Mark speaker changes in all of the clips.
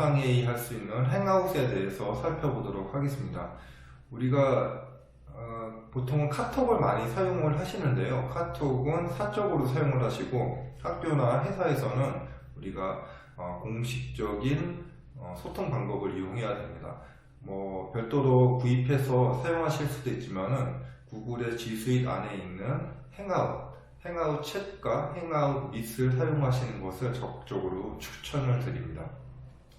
Speaker 1: 영상회의 할 수 있는 행아웃에 대해서 살펴보도록 하겠습니다. 우리가 어, 보통은 카톡을 많이 사용을 하시는데요. 카톡은 사적으로 사용을 하시고 학교나 회사에서는 우리가 어, 공식적인 어, 소통 방법을 이용해야 됩니다. 뭐 별도로 구입해서 사용하실 수도 있지만은 구글의 수익 안에 있는 행아웃, 행아웃 챗과 행아웃 밋을 사용하시는 것을 적극적으로 추천을 드립니다.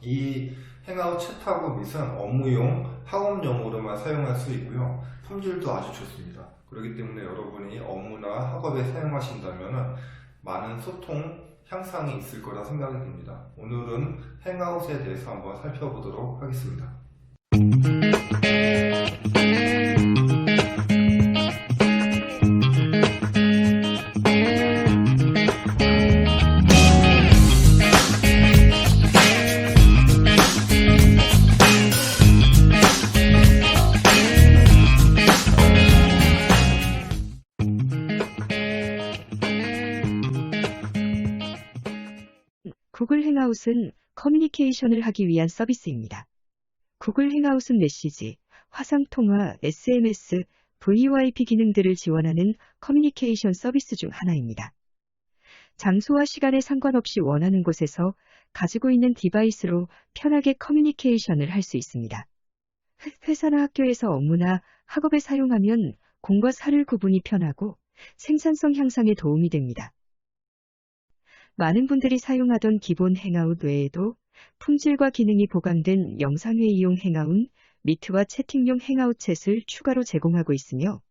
Speaker 1: 이 행아웃 챗하고 밋은 업무용, 학업용으로만 사용할 수 있고요. 품질도 아주 좋습니다. 그렇기 때문에 여러분이 업무나 학업에 사용하신다면 많은 소통 향상이 있을 거라 생각이 듭니다. 오늘은 행아웃에 대해서 한번 살펴보도록 하겠습니다.
Speaker 2: 커뮤니케이션을 하기 위한 서비스입니다. 구글 행아웃은 메시지, 화상통화, SMS, VoIP 기능들을 지원하는 커뮤니케이션 서비스 중 하나입니다. 장소와 시간에 상관없이 원하는 곳에서 가지고 있는 디바이스로 편하게 커뮤니케이션을 할 수 있습니다. 회- 회사나 학교에서 업무나 학업에 사용하면 공과 사를 구분이 편하고 생산성 향상에 도움이 됩니다. 많은 분들이 사용하던 기본 행아웃 외에도 품질과 기능이 보강된 영상회의용 행아웃, 미트와 채팅용 행아웃 챗을 추가로 제공하고 있으며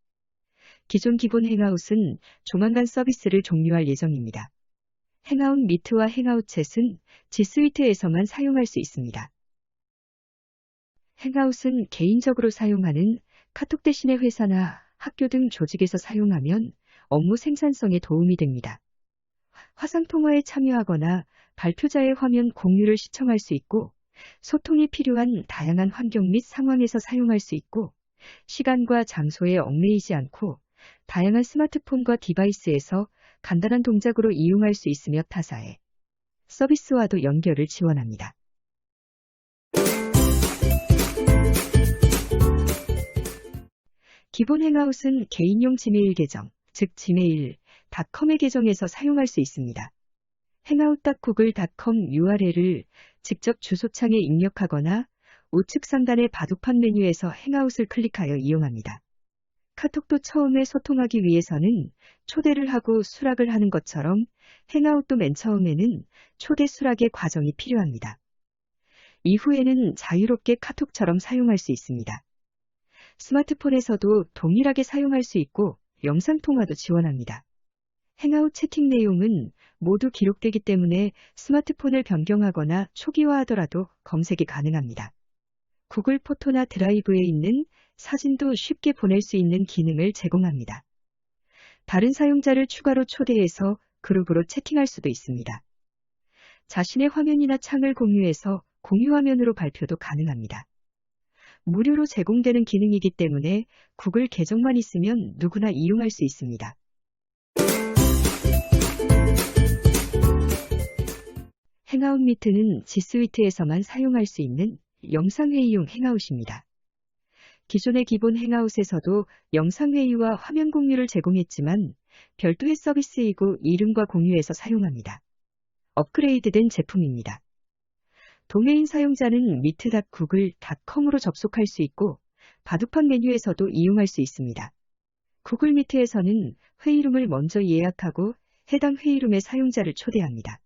Speaker 2: 기존 기본 행아웃은 조만간 서비스를 종료할 예정입니다. 행아웃 미트와 행아웃 챗은 지스위트에서만 사용할 수 있습니다. 행아웃은 개인적으로 사용하는 카톡 대신에 회사나 학교 등 조직에서 사용하면 업무 생산성에 도움이 됩니다. 화상통화에 참여하거나 발표자의 화면 공유를 시청할 수 있고, 소통이 필요한 다양한 환경 및 상황에서 사용할 수 있고, 시간과 장소에 얽매이지 않고, 다양한 스마트폰과 디바이스에서 간단한 동작으로 이용할 수 있으며 타사해 서비스와도 연결을 지원합니다. 기본 행아웃은 개인용 지메일 계정, 즉 지메일, 닷컴의 계정에서 사용할 수 있습니다. hangout.google.com URL을 직접 주소창에 입력하거나 우측 상단의 바둑판 메뉴에서 행아웃을 클릭하여 이용합니다. 카톡도 처음에 소통하기 위해서는 초대를 하고 수락을 하는 것처럼 행아웃도 맨 처음에는 초대 수락의 과정이 필요합니다. 이후에는 자유롭게 카톡처럼 사용할 수 있습니다. 스마트폰에서도 동일하게 사용할 수 있고 영상통화도 지원합니다. 행아웃 채팅 내용은 모두 기록되기 때문에 스마트폰을 변경하거나 초기화하더라도 검색이 가능합니다. 구글 포토나 드라이브에 있는 사진도 쉽게 보낼 수 있는 기능을 제공합니다. 다른 사용자를 추가로 초대해서 그룹으로 채팅할 수도 있습니다. 자신의 화면이나 창을 공유해서 공유 화면으로 발표도 가능합니다. 무료로 제공되는 기능이기 때문에 구글 계정만 있으면 누구나 이용할 수 있습니다. 행아웃 미트는 지스위트에서만 사용할 수 있는 영상회의용 행아웃입니다. 기존의 기본 행아웃에서도 영상회의와 화면 공유를 제공했지만 별도의 서비스이고 이름과 공유해서 사용합니다. 업그레이드된 제품입니다. 도메인 사용자는 미트.구글.com으로 접속할 수 있고 바둑판 메뉴에서도 이용할 수 있습니다. 구글 미트에서는 회의룸을 먼저 예약하고 해당 회의룸의 사용자를 초대합니다.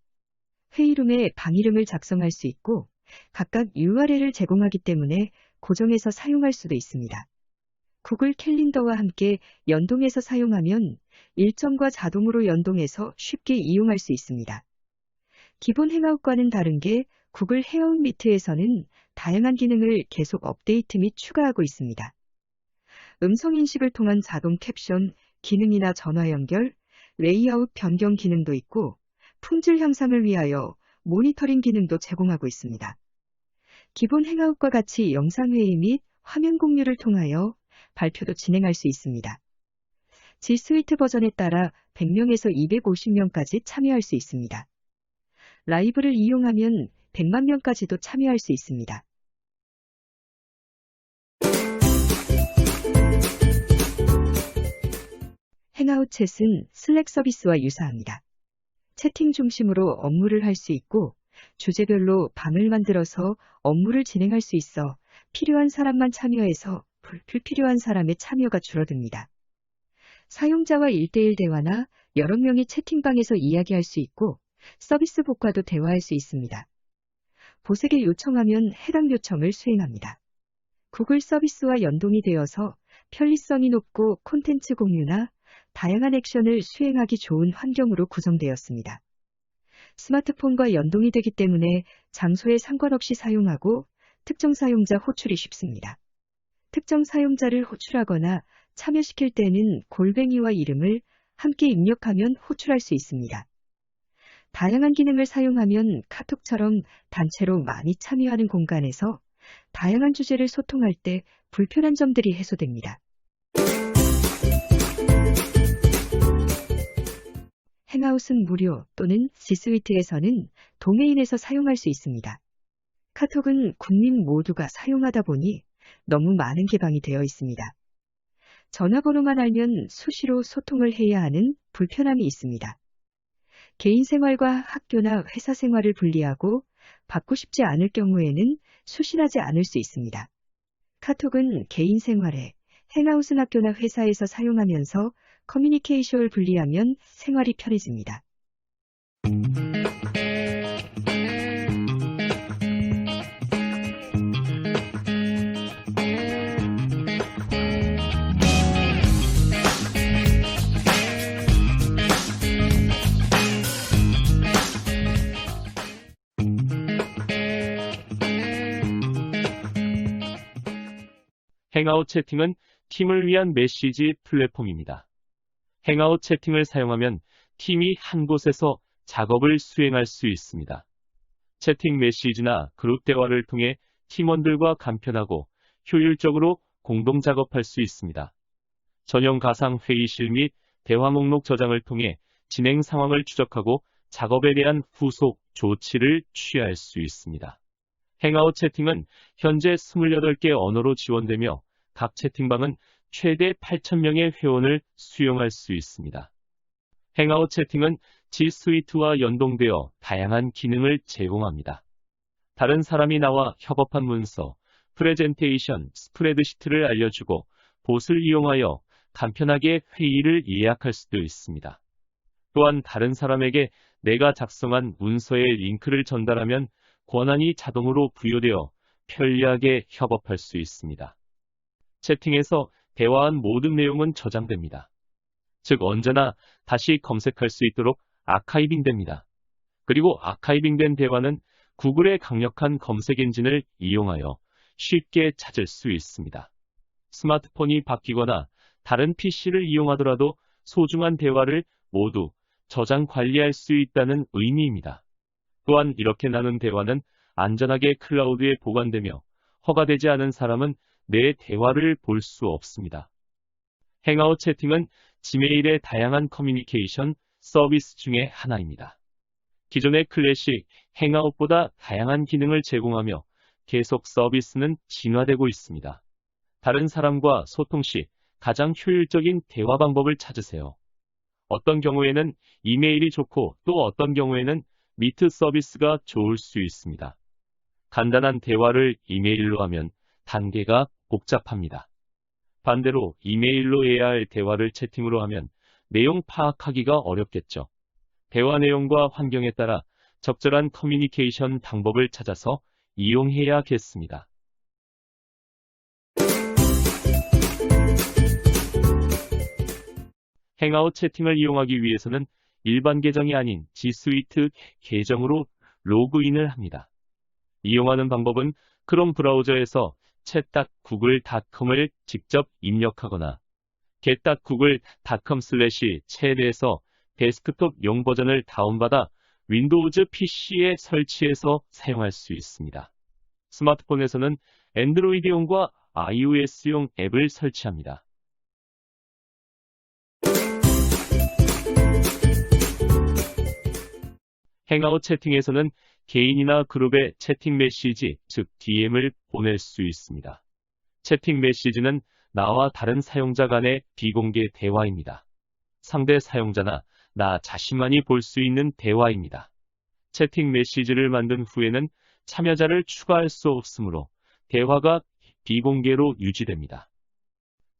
Speaker 2: 회의룸에 방 이름을 작성할 수 있고 각각 URL을 제공하기 때문에 고정해서 사용할 수도 있습니다. 구글 캘린더와 함께 연동해서 사용하면 일정과 자동으로 연동해서 쉽게 이용할 수 있습니다. 기본 행아웃과는 다른 게 구글 헤어운 미트에서는 다양한 기능을 계속 업데이트 및 추가하고 있습니다. 음성 인식을 통한 자동 캡션, 기능이나 전화 연결, 레이아웃 변경 기능도 있고 품질 향상을 위하여 모니터링 기능도 제공하고 있습니다. 기본 행아웃과 같이 영상회의 및 화면 공유를 통하여 발표도 진행할 수 있습니다. G 스위트 버전에 따라 100명에서 250명까지 참여할 수 있습니다. 라이브를 이용하면 100만 명까지도 참여할 수 있습니다. 행아웃 챗은 슬랙 서비스와 유사합니다. 채팅 중심으로 업무를 할 수 있고 주제별로 방을 만들어서 업무를 진행할 수 있어 필요한 사람만 참여해서 불- 불필요한 사람의 참여가 줄어듭니다. 사용자와 1대1 대화나 여러 명이 채팅방에서 이야기할 수 있고 서비스 복과도 대화할 수 있습니다. 보색에 요청하면 해당 요청을 수행합니다. 구글 서비스와 연동이 되어서 편리성이 높고 콘텐츠 공유나 다양한 액션을 수행하기 좋은 환경으로 구성되었습니다. 스마트폰과 연동이 되기 때문에 장소에 상관없이 사용하고 특정 사용자 호출이 쉽습니다. 특정 사용자를 호출하거나 참여시킬 때는 골뱅이와 이름을 함께 입력하면 호출할 수 있습니다. 다양한 기능을 사용하면 카톡처럼 단체로 많이 참여하는 공간에서 다양한 주제를 소통할 때 불편한 점들이 해소됩니다. 행아웃은 무료 또는 지스위트에서는 도메인에서 사용할 수 있습니다. 카톡은 국민 모두가 사용하다 보니 너무 많은 개방이 되어 있습니다. 전화번호만 알면 수시로 소통을 해야 하는 불편함이 있습니다. 개인 생활과 학교나 회사 생활을 분리하고 받고 싶지 않을 경우에는 수신하지 않을 수 있습니다. 카톡은 개인 생활에, 행아웃은 학교나 회사에서 사용하면서 커뮤니케이션을 분리하면 생활이 편해집니다.
Speaker 3: 행아웃 채팅은 팀을 위한 메시지 플랫폼입니다. 행아웃 채팅을 사용하면 팀이 한 곳에서 작업을 수행할 수 있습니다. 채팅 메시지나 그룹 대화를 통해 팀원들과 간편하고 효율적으로 공동 작업할 수 있습니다. 전용 가상 회의실 및 대화 목록 저장을 통해 진행 상황을 추적하고 작업에 대한 후속 조치를 취할 수 있습니다. 행아웃 채팅은 현재 28개 언어로 지원되며 각 채팅방은 최대 8,000명의 회원을 수용할 수 있습니다. 행아웃 채팅은 G 스위트와 연동되어 다양한 기능을 제공합니다. 다른 사람이 나와 협업한 문서, 프레젠테이션, 스프레드시트를 알려주고 봇을 이용하여 간편하게 회의를 예약할 수도 있습니다. 또한 다른 사람에게 내가 작성한 문서의 링크를 전달하면 권한이 자동으로 부여되어 편리하게 협업할 수 있습니다. 채팅에서 대화한 모든 내용은 저장됩니다. 즉 언제나 다시 검색할 수 있도록 아카이빙 됩니다. 그리고 아카이빙된 대화는 구글의 강력한 검색 엔진을 이용하여 쉽게 찾을 수 있습니다. 스마트폰이 바뀌거나 다른 PC를 이용하더라도 소중한 대화를 모두 저장 관리할 수 있다는 의미입니다. 또한 이렇게 나눈 대화는 안전하게 클라우드에 보관되며 허가되지 않은 사람은 내 대화를 볼 수 없습니다. 행아웃 채팅은 지메일의 다양한 커뮤니케이션 서비스 중의 하나입니다. 기존의 클래식 행아웃보다 다양한 기능을 제공하며 계속 서비스는 진화되고 있습니다. 다른 사람과 소통 시 가장 효율적인 대화 방법을 찾으세요. 어떤 경우에는 이메일이 좋고 또 어떤 경우에는 미트 서비스가 좋을 수 있습니다. 간단한 대화를 이메일로 하면 단계가 복잡합니다. 반대로 이메일로 할 대화를 채팅으로 하면 내용 파악하기가 어렵겠죠. 대화 내용과 환경에 따라 적절한 커뮤니케이션 방법을 찾아서 이용해야겠습니다. 행아웃 채팅을 이용하기 위해서는 일반 계정이 아닌 G 스위트 계정으로 로그인을 합니다. 이용하는 방법은 크롬 브라우저에서 chat.google.com을 직접 입력하거나 get.google.com 슬래시 chat에서 데스크톱용 버전을 다운받아 윈도우즈 PC에 설치해서 사용할 수 있습니다. 스마트폰에서는 안드로이드용과 iOS용 앱을 설치합니다. 행아웃 채팅에서는 개인이나 그룹에 채팅 메시지, 즉 DM을 보낼 수 있습니다. 채팅 메시지는 나와 다른 사용자 간의 비공개 대화입니다. 상대 사용자나 나 자신만이 볼 수 있는 대화입니다. 채팅 메시지를 만든 후에는 참여자를 추가할 수 없으므로 대화가 비공개로 유지됩니다.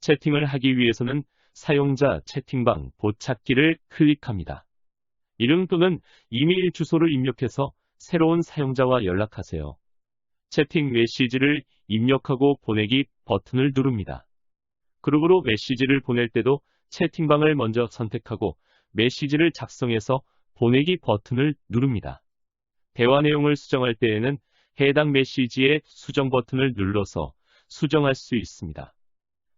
Speaker 3: 채팅을 하기 위해서는 사용자 채팅방 보찾기를 클릭합니다. 이름 또는 이메일 주소를 입력해서 새로운 사용자와 연락하세요. 채팅 메시지를 입력하고 보내기 버튼을 누릅니다. 그룹으로 메시지를 보낼 때도 채팅방을 먼저 선택하고 메시지를 작성해서 보내기 버튼을 누릅니다. 대화 내용을 수정할 때에는 해당 메시지의 수정 버튼을 눌러서 수정할 수 있습니다.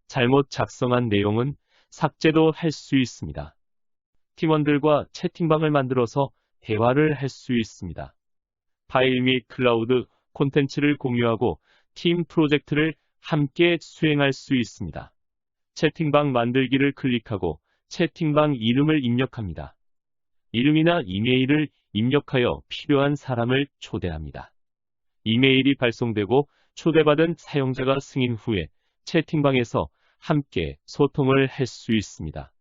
Speaker 3: 잘못 작성한 내용은 삭제도 할 수 있습니다. 팀원들과 채팅방을 만들어서 대화를 할 수 있습니다. 파일 및 클라우드 콘텐츠를 공유하고 팀 프로젝트를 함께 수행할 수 있습니다. 채팅방 만들기를 클릭하고 채팅방 이름을 입력합니다. 이름이나 이메일을 입력하여 필요한 사람을 초대합니다. 이메일이 발송되고 초대받은 사용자가 승인 후에 채팅방에서 함께 소통을 할 수 있습니다.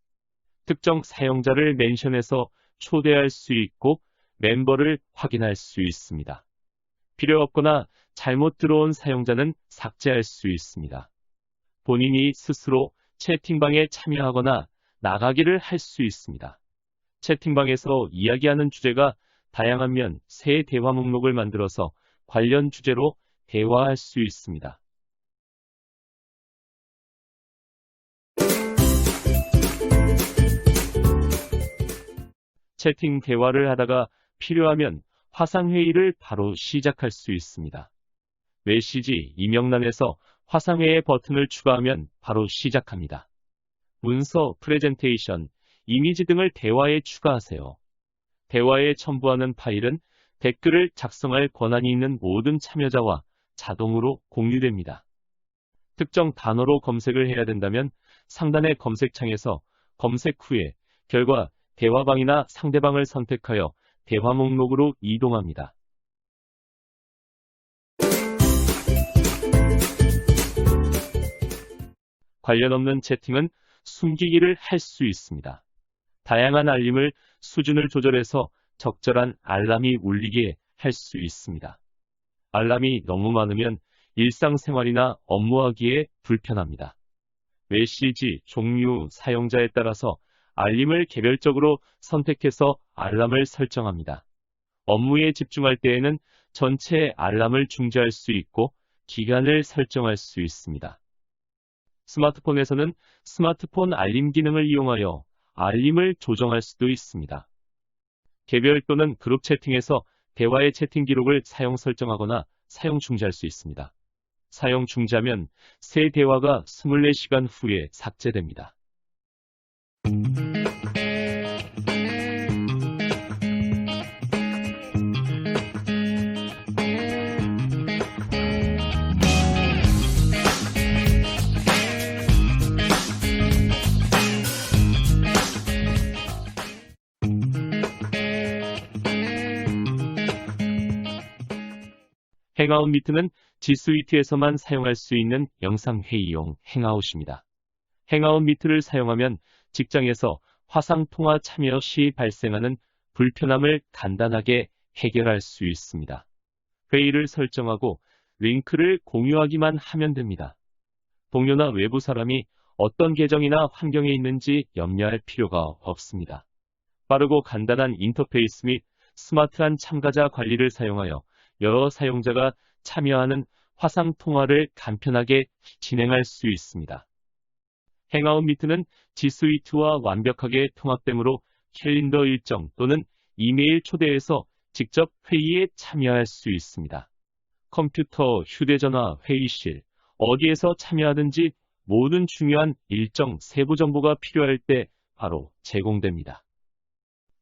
Speaker 3: 특정 사용자를 멘션해서 초대할 수 있고 멤버를 확인할 수 있습니다. 필요 없거나 잘못 들어온 사용자는 삭제할 수 있습니다. 본인이 스스로 채팅방에 참여하거나 나가기를 할 수 있습니다. 채팅방에서 이야기하는 주제가 다양하면 새 대화 목록을 만들어서 관련 주제로 대화할 수 있습니다. 채팅 대화를 하다가 필요하면 화상회의를 바로 시작할 수 있습니다. 메시지 이명란에서 화상회의 버튼을 추가하면 바로 시작합니다. 문서, 프레젠테이션, 이미지 등을 대화에 추가하세요. 대화에 첨부하는 파일은 댓글을 작성할 권한이 있는 모든 참여자와 자동으로 공유됩니다. 특정 단어로 검색을 해야 된다면 상단의 검색창에서 검색 후에 결과 대화방이나 상대방을 선택하여 대화 목록으로 이동합니다. 관련 없는 채팅은 숨기기를 할 수 있습니다. 다양한 알림을 수준을 조절해서 적절한 알람이 울리게 할 수 있습니다. 알람이 너무 많으면 일상생활이나 업무하기에 불편합니다. 메시지 종류 사용자에 따라서 알림을 개별적으로 선택해서 알람을 설정합니다. 업무에 집중할 때에는 전체 알람을 중지할 수 있고 기간을 설정할 수 있습니다. 스마트폰에서는 스마트폰 알림 기능을 이용하여 알림을 조정할 수도 있습니다. 개별 또는 그룹 채팅에서 대화의 채팅 기록을 사용 설정하거나 사용 중지할 수 있습니다. 사용 중지하면 새 대화가 24시간 후에 삭제됩니다. 행아웃 미트는 G스위트에서만 사용할 수 있는 영상 회의용 행아웃입니다. 행아웃 미트를 사용하면 직장에서 화상통화 참여 시 발생하는 불편함을 간단하게 해결할 수 있습니다. 회의를 설정하고 링크를 공유하기만 하면 됩니다. 동료나 외부 사람이 어떤 계정이나 환경에 있는지 염려할 필요가 없습니다. 빠르고 간단한 인터페이스 및 스마트한 참가자 관리를 사용하여 여러 사용자가 참여하는 화상 통화를 간편하게 진행할 수 있습니다. 행아웃 미트는 G스위트와 완벽하게 통합되므로 캘린더 일정 또는 이메일 초대에서 직접 회의에 참여할 수 있습니다. 컴퓨터, 휴대전화, 회의실, 어디에서 참여하든지 모든 중요한 일정 세부 정보가 필요할 때 바로 제공됩니다.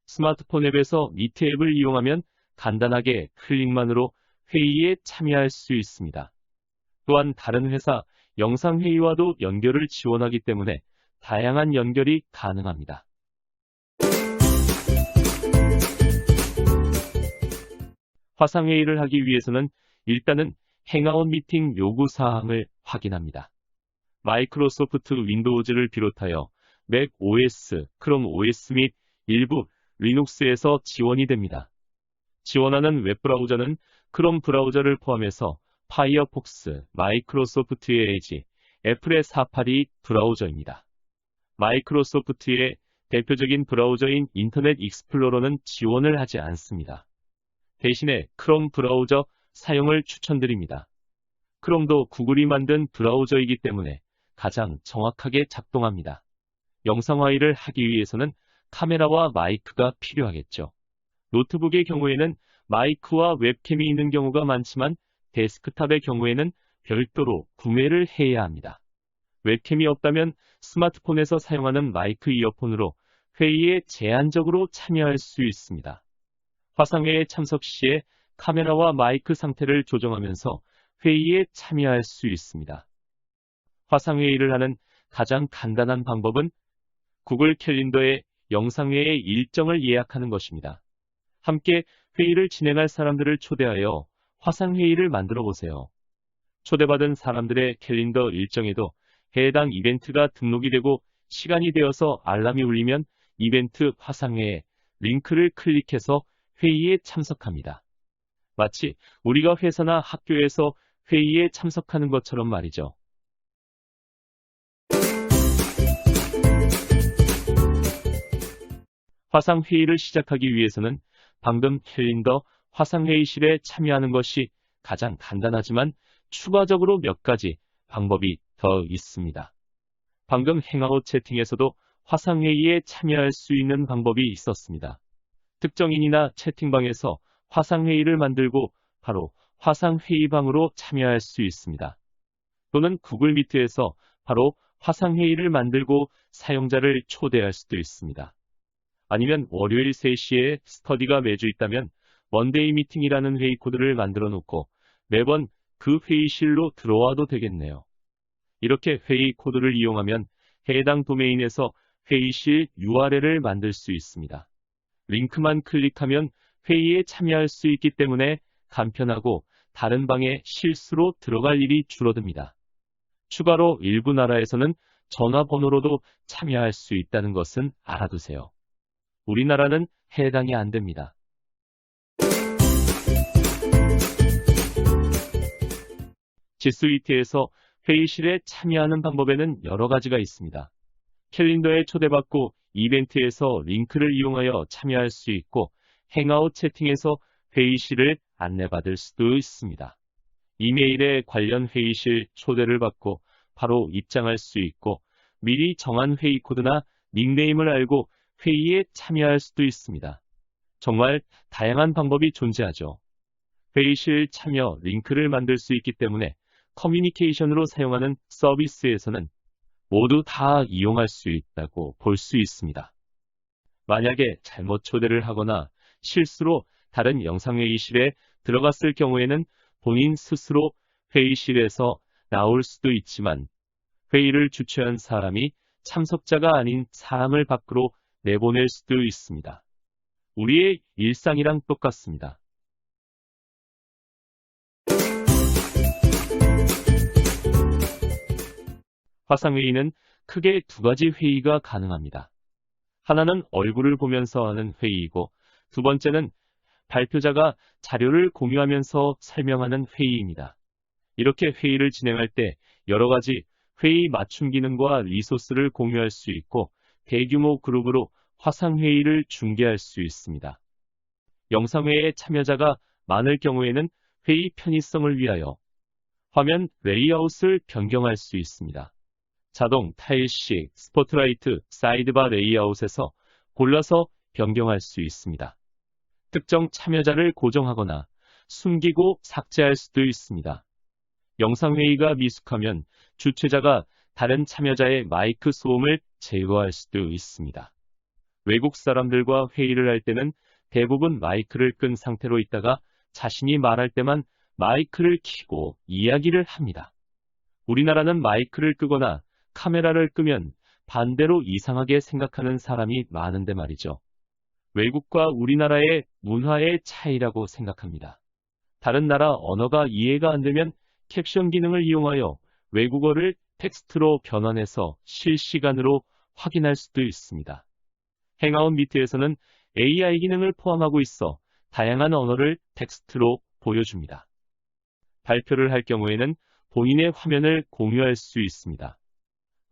Speaker 3: 스마트폰 앱에서 미트 앱을 이용하면 간단하게 클릭만으로 회의에 참여할 수 있습니다. 또한 다른 회사 영상회의와도 연결을 지원하기 때문에 다양한 연결이 가능합니다. 화상회의를 하기 위해서는 일단은 행아웃 미팅 요구 사항을 확인합니다. 마이크로소프트 윈도우즈를 비롯하여 맥 OS, 크롬 OS 및 일부 리눅스에서 지원이 됩니다. 지원하는 웹브라우저는 크롬 브라우저를 포함해서 파이어폭스, 마이크로소프트의 에지, 애플의 사파리 브라우저입니다. 마이크로소프트의 대표적인 브라우저인 인터넷 익스플로러는 지원을 하지 않습니다. 대신에 크롬 브라우저 사용을 추천드립니다. 크롬도 구글이 만든 브라우저이기 때문에 가장 정확하게 작동합니다. 영상화일을 하기 위해서는 카메라와 마이크가 필요하겠죠. 노트북의 경우에는 마이크와 웹캠이 있는 경우가 많지만 데스크탑의 경우에는 별도로 구매를 해야 합니다. 웹캠이 없다면 스마트폰에서 사용하는 마이크 이어폰으로 회의에 제한적으로 참여할 수 있습니다. 화상회에 참석 시에 카메라와 마이크 상태를 조정하면서 회의에 참여할 수 있습니다. 화상회의를 하는 가장 간단한 방법은 구글 캘린더에 영상회의 일정을 예약하는 것입니다. 함께 회의를 진행할 사람들을 초대하여 화상회의를 만들어 보세요. 초대받은 사람들의 캘린더 일정에도 해당 이벤트가 등록이 되고 시간이 되어서 알람이 울리면 이벤트 화상회에 링크를 클릭해서 회의에 참석합니다. 마치 우리가 회사나 학교에서 회의에 참석하는 것처럼 말이죠. 화상회의를 시작하기 위해서는 방금 캘린더 화상회의실에 참여하는 것이 가장 간단하지만 추가적으로 몇 가지 방법이 더 있습니다. 방금 행아웃 채팅에서도 화상회의에 참여할 수 있는 방법이 있었습니다. 특정인이나 채팅방에서 화상회의를 만들고 바로 화상회의방으로 참여할 수 있습니다. 또는 구글 미트에서 바로 화상회의를 만들고 사용자를 초대할 수도 있습니다. 아니면 월요일 3시에 스터디가 매주 있다면 먼데이 미팅이라는 회의 코드를 만들어 놓고 매번 그 회의실로 들어와도 되겠네요. 이렇게 회의 코드를 이용하면 해당 도메인에서 회의실 URL을 만들 수 있습니다. 링크만 클릭하면 회의에 참여할 수 있기 때문에 간편하고 다른 방에 실수로 들어갈 일이 줄어듭니다. 추가로 일부 나라에서는 전화번호로도 참여할 수 있다는 것은 알아두세요. 우리나라는 해당이 안 됩니다. 지스위트에서 회의실에 참여하는 방법에는 여러 가지가 있습니다. 캘린더에 초대받고 이벤트에서 링크를 이용하여 참여할 수 있고 행아웃 채팅에서 회의실을 안내받을 수도 있습니다. 이메일에 관련 회의실 초대를 받고 바로 입장할 수 있고 미리 정한 회의 코드나 닉네임을 알고 회의에 참여할 수도 있습니다. 정말 다양한 방법이 존재하죠. 회의실 참여 링크를 만들 수 있기 때문에 커뮤니케이션으로 사용하는 서비스에서는 모두 다 이용할 수 있다고 볼 수 있습니다. 만약에 잘못 초대를 하거나 실수로 다른 영상회의실에 들어갔을 경우에는 본인 스스로 회의실에서 나올 수도 있지만 회의를 주최한 사람이 참석자가 아닌 사람을 밖으로 내보낼 수도 있습니다. 우리의 일상이랑 똑같습니다. 화상회의는 크게 두 가지 회의가 가능합니다. 하나는 얼굴을 보면서 하는 회의이고 두 번째는 발표자가 자료를 공유하면서 설명하는 회의입니다. 이렇게 회의를 진행할 때 여러 가지 회의 맞춤 기능과 리소스를 공유할 수 있고 대규모 그룹으로 화상회의를 중계할 수 있습니다. 영상회의에 참여자가 많을 경우에는 회의 편의성을 위하여 화면 레이아웃을 변경할 수 있습니다. 자동 타일식, 스포트라이트, 사이드바 레이아웃에서 골라서 변경할 수 있습니다. 특정 참여자를 고정하거나 숨기고 삭제할 수도 있습니다. 영상회의가 미숙하면 주최자가 다른 참여자의 마이크 소음을 제거할 수도 있습니다. 외국 사람들과 회의를 할 때는 대부분 마이크를 끈 상태로 있다가 자신이 말할 때만 마이크를 켜고 이야기를 합니다. 우리나라는 마이크를 끄거나 카메라를 끄면 반대로 이상하게 생각하는 사람이 많은데 말이죠. 외국과 우리나라의 문화의 차이라고 생각합니다. 다른 나라 언어가 이해가 안 되면 캡션 기능을 이용하여 외국어를 텍스트로 변환해서 실시간으로 확인할 수도 있습니다. 행아웃 미트에서는 AI 기능을 포함하고 있어 다양한 언어를 텍스트로 보여줍니다. 발표를 할 경우에는 본인의 화면을 공유할 수 있습니다.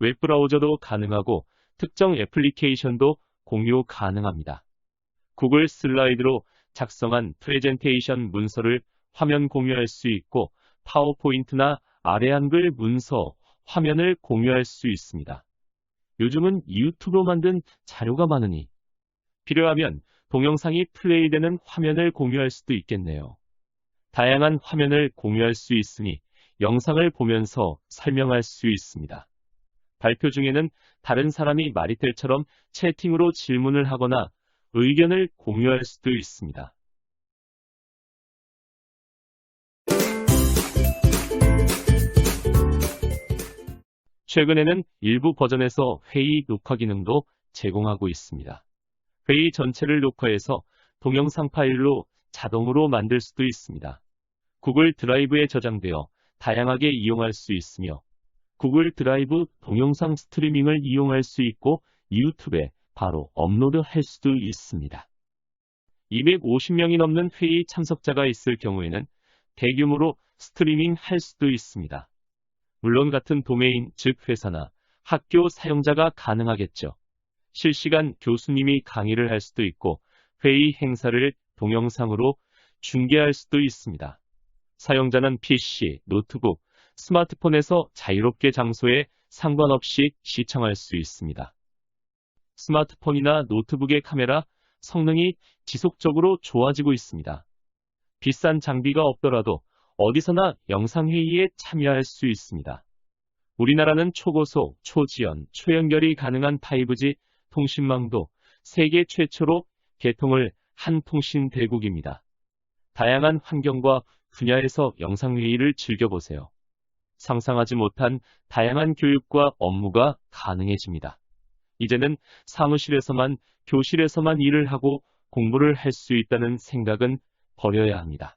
Speaker 3: 웹브라우저도 가능하고 특정 애플리케이션도 공유 가능합니다. 구글 슬라이드로 작성한 프레젠테이션 문서를 화면 공유할 수 있고 파워포인트나 아래 한글 문서, 화면을 공유할 수 있습니다. 요즘은 유튜브로 만든 자료가 많으니 필요하면 동영상이 플레이되는 화면을 공유할 수도 있겠네요. 다양한 화면을 공유할 수 있으니 영상을 보면서 설명할 수 있습니다. 발표 중에는 다른 사람이 마리텔처럼 채팅으로 질문을 하거나 의견을 공유할 수도 있습니다. 최근에는 일부 버전에서 회의 녹화 기능도 제공하고 있습니다. 회의 전체를 녹화해서 동영상 파일로 자동으로 만들 수도 있습니다. 구글 드라이브에 저장되어 다양하게 이용할 수 있으며 구글 드라이브 동영상 스트리밍을 이용할 수 있고 유튜브에 바로 업로드할 수도 있습니다. 250명이 넘는 회의 참석자가 있을 경우에는 대규모로 스트리밍 할 수도 있습니다. 물론 같은 도메인, 즉 회사나 학교 사용자가 가능하겠죠. 실시간 교수님이 강의를 할 수도 있고 회의 행사를 동영상으로 중계할 수도 있습니다. 사용자는 PC, 노트북, 스마트폰에서 자유롭게 장소에 상관없이 시청할 수 있습니다. 스마트폰이나 노트북의 카메라 성능이 지속적으로 좋아지고 있습니다. 비싼 장비가 없더라도 어디서나 영상회의에 참여할 수 있습니다. 우리나라는 초고속, 초지연, 초연결이 가능한 5G 통신망도 세계 최초로 개통을 한 통신 대국입니다. 다양한 환경과 분야에서 영상회의를 즐겨보세요. 상상하지 못한 다양한 교육과 업무가 가능해집니다. 이제는 사무실에서만, 교실에서만 일을 하고 공부를 할 수 있다는 생각은 버려야 합니다.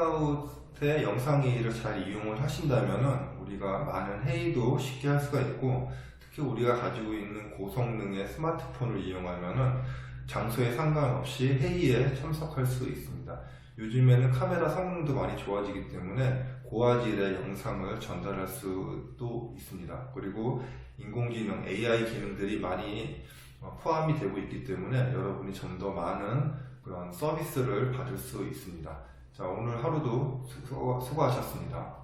Speaker 1: 행아웃의 영상회의를 잘 이용을 하신다면 우리가 많은 회의도 쉽게 할 수가 있고 특히 우리가 가지고 있는 고성능의 스마트폰을 이용하면 장소에 상관없이 회의에 참석할 수 있습니다. 요즘에는 카메라 성능도 많이 좋아지기 때문에 고화질의 영상을 전달할 수도 있습니다. 그리고 인공지능 AI 기능들이 많이 어, 포함이 되고 있기 때문에 여러분이 좀 더 많은 그런 서비스를 받을 수 있습니다. 자, 오늘 하루도 수고, 수고하셨습니다.